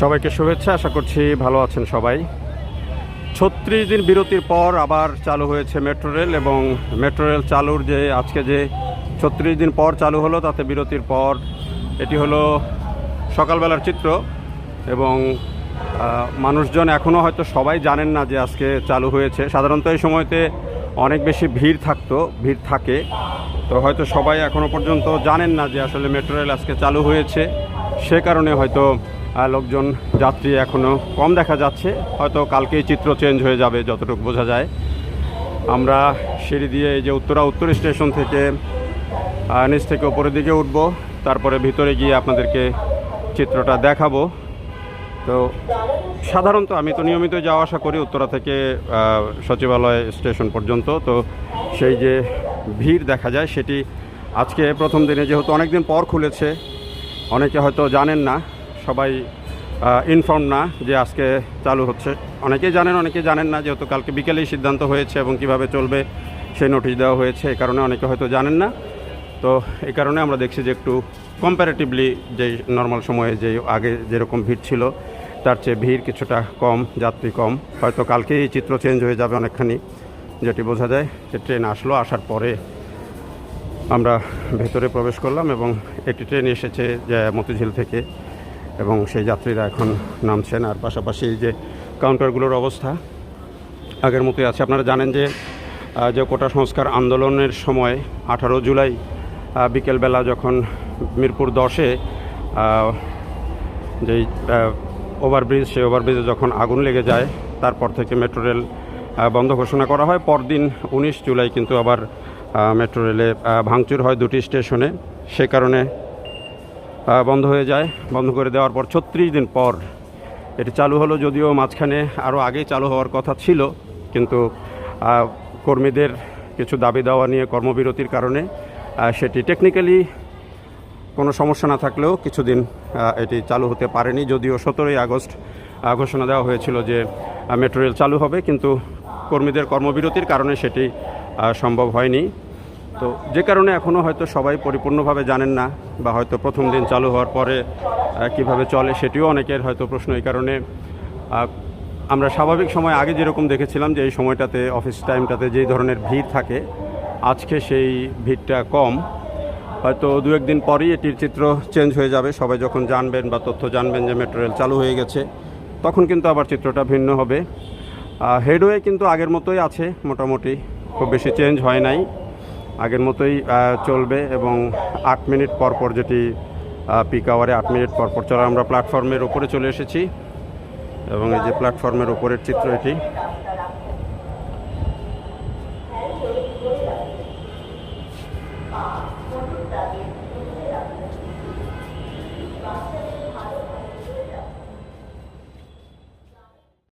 সবাইকে শুভেচ্ছা, আশা করছি ভালো আছেন সবাই। ছত্রিশ দিন বিরতির পর আবার চালু হয়েছে মেট্রো রেল এবং মেট্রো রেল চালুর যে, আজকে যে ছত্রিশ দিন পর চালু হলো, তাতে বিরতির পর এটি হলো সকালবেলার চিত্র এবং মানুষজন এখনও হয়তো সবাই জানেন না যে আজকে চালু হয়েছে। সাধারণত এই সময়তে অনেক বেশি ভিড় থাকতো, ভিড় থাকে। তো হয়তো সবাই এখনও পর্যন্ত জানেন না যে আসলে মেট্রো রেল আজকে চালু হয়েছে। সে কারণে হয়তো লোকজন, যাত্রী এখনও কম দেখা যাচ্ছে। হয়তো কালকেই চিত্র চেঞ্জ হয়ে যাবে, যতটুকু বোঝা যায়। আমরা সিঁড়ি দিয়ে এই যে উত্তরা উত্তর স্টেশন থেকে নিচ থেকে উপরের দিকে উঠব। তারপরে ভিতরে গিয়ে আপনাদেরকে চিত্রটা দেখাবো। তো সাধারণত আমি তো নিয়মিত যাওয়া আসা করি উত্তরা থেকে সচিবালয় স্টেশন পর্যন্ত। তো সেই যে ভিড় দেখা যায়, সেটি আজকে প্রথম দিনে যেহেতু অনেক দিন পর খুলেছে, অনেকে হয়তো জানেন না। সবাই ইনফর্ম না যে আজকে চালু হচ্ছে। অনেকেই জানেন অনেকে জানেন না যেহেতু কালকে বিকেলেই সিদ্ধান্ত হয়েছে এবং কীভাবে চলবে সেই নোটিশ দেওয়া হয়েছে এই কারণে অনেকে হয়তো জানেন না। তো এই কারণে আমরা দেখছি যে একটু কম্প্যারেটিভলি যেই নর্মাল সময়ে যে আগে যেরকম ভিড় ছিল, তার চেয়ে ভিড় কিছুটা কম, যাত্রী কম। হয়তো কালকেই এই চিত্র চেঞ্জ হয়ে যাবে অনেকখানি, যেটি বোঝা যায় যে ট্রেন আসলো, আসার পরে আমরা ভেতরে প্রবেশ করলাম এবং একটি ট্রেন এসেছে যে মতিঝিল থেকে। এবং সেই যাত্রীরা এখন নামছেন। আর পাশাপাশি যে কাউন্টারগুলোর অবস্থা, আগের মতোই আছে। আপনারা জানেন যে যে কোটা সংস্কার আন্দোলনের সময় আঠারো জুলাই বিকেলবেলা যখন মিরপুর দশে যেই ওভারব্রিজ, সেই ওভারব্রিজে যখন আগুন লেগে যায়, তারপর থেকে মেট্রো রেল বন্ধ ঘোষণা করা হয়। পরদিন উনিশ জুলাই কিন্তু আবার মেট্রো রেলে ভাঙচুর হয় দুটি স্টেশনে। সে কারণে বন্ধ হয়ে যায়। বন্ধ করে দেওয়ার পর ছত্রিশ দিন পর এটি চালু হলো, যদিও মাঝখানে আরও আগেই চালু হওয়ার কথা ছিল, কিন্তু কর্মীদের কিছু দাবি দেওয়া নিয়ে কর্মবিরতির কারণে সেটি টেকনিক্যালি কোনো সমস্যা না থাকলেও কিছুদিন এটি চালু হতে পারেনি, যদিও সতেরোই আগস্ট ঘোষণা দেওয়া হয়েছিল যে মেট্রো রেল চালু হবে, কিন্তু কর্মীদের কর্মবিরতির কারণে সেটি সম্ভব হয়নি। তো যে কারণে এখনও হয়তো সবাই পরিপূর্ণভাবে জানেন না বা হয়তো প্রথম দিন চালু হওয়ার পরে কীভাবে চলে সেটিও অনেকের হয়তো প্রশ্ন এই কারণে। আমরা স্বাভাবিক সময় আগে যেরকম দেখেছিলাম যে এই সময়টাতে, অফিস টাইমটাতে যেই ধরনের ভিড় থাকে, আজকে সেই ভিড়টা কম। হয়তো দু একদিন পরই এটির চিত্র চেঞ্জ হয়ে যাবে। সবাই যখন জানবেন বা তথ্য জানবেন যে মেট্রো রেল চালু হয়ে গেছে, তখন কিন্তু আবার চিত্রটা ভিন্ন হবে। হেডওয়ে কিন্তু আগের মতোই আছে মোটামুটি, খুব বেশি চেঞ্জ হয় নাই। আগের মতোই চলবে এবং আট মিনিট পর পর যেটি পিক আওয়ারে আট মিনিট পর পর চলা, আমরা প্ল্যাটফর্মের ওপরে চলে এসেছি। এবং এই যে প্ল্যাটফর্মের ওপরের চিত্র এটি